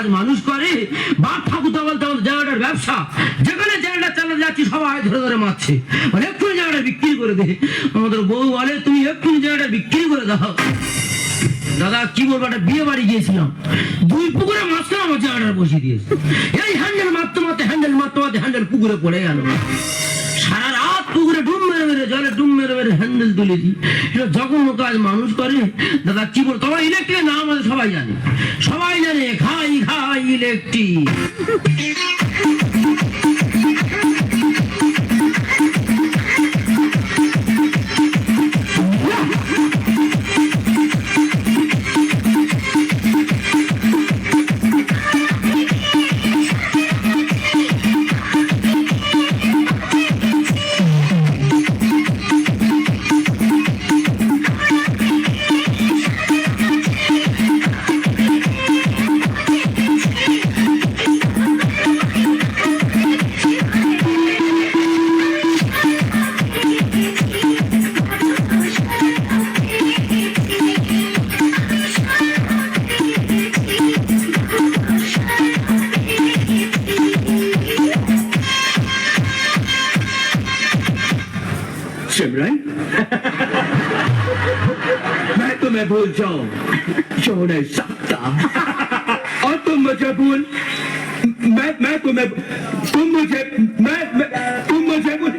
কাজ মানুষ করে, বাপ ঠাকুর তো বলতে বলতে জায়গাটার ব্যবসা। যেখানে জায়গাটা চালাতে যাচ্ছি সবাই ধরে ধরে মারছে। মানে এক্ষুনি জায়গাটা বিক্রি করে দে। আমাদের বউ বলে, তুমি এক্ষুনি জায়গাটা বিক্রি করে দাও। দাদা, কি বলব, একটা বিয়ে বাড়ি গিয়েছিলাম। দুই পুকুরে মাঝখানে আমার জায়গাটা বসিয়ে দিয়েছে। এই হ্যান্ডেল মারতে মারতে, হ্যান্ডেল মারতে মারতে হ্যান্ডেল পুকুরে পড়ে গেল। পুকুরে ডুম মেরে মেরে, জলে ডুম মেরে মেরে হ্যান্ডেল তুলে দিই এটা জঘন্য কাজ মানুষ করে। দাদা, কি বল, তোমার ইলেকট্রিকের নাম আমাদের সবাই জানে। সবাই জানে খাই খাই ইলেকট্রিক सिमरन मैं तुम्हें भूल जाऊँ जो नहीं सकता और तुम मुझे भूल मैं मैं तुम्हें तुम मुझे मैं, मैं तुम मुझे भूल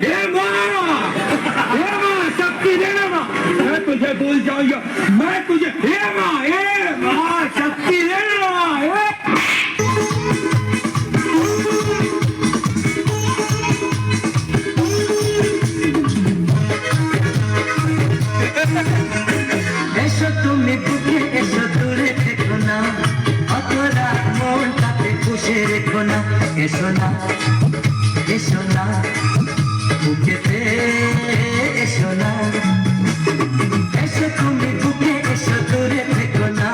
পুষে রেখো না এসো না এসো না বুকেতে এসো না। এসো তুমি বুকে এসো দূরে থেকো না।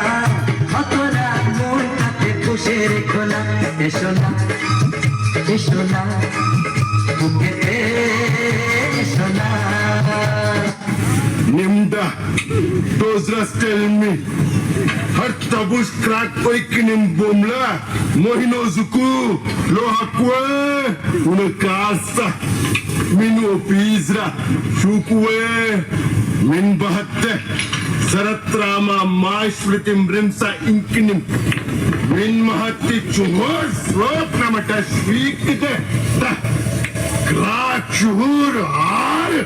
অতরা মন তাতে পুষে রেখো না। এসো না এসো না বুকেতে এসো না। Nimda, those rust tell. Har tabush crack oikinim bumla, mohino zuku, lohakwe, una casa, minu pizra, shukwe, min bahatte, saratrama maishvritim rimsa inkinim, min mahatti chuhur, slot namata shvikite, ta, crack chuhur, har,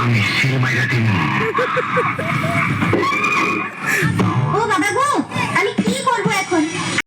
আমি শিল মাইরা দেবো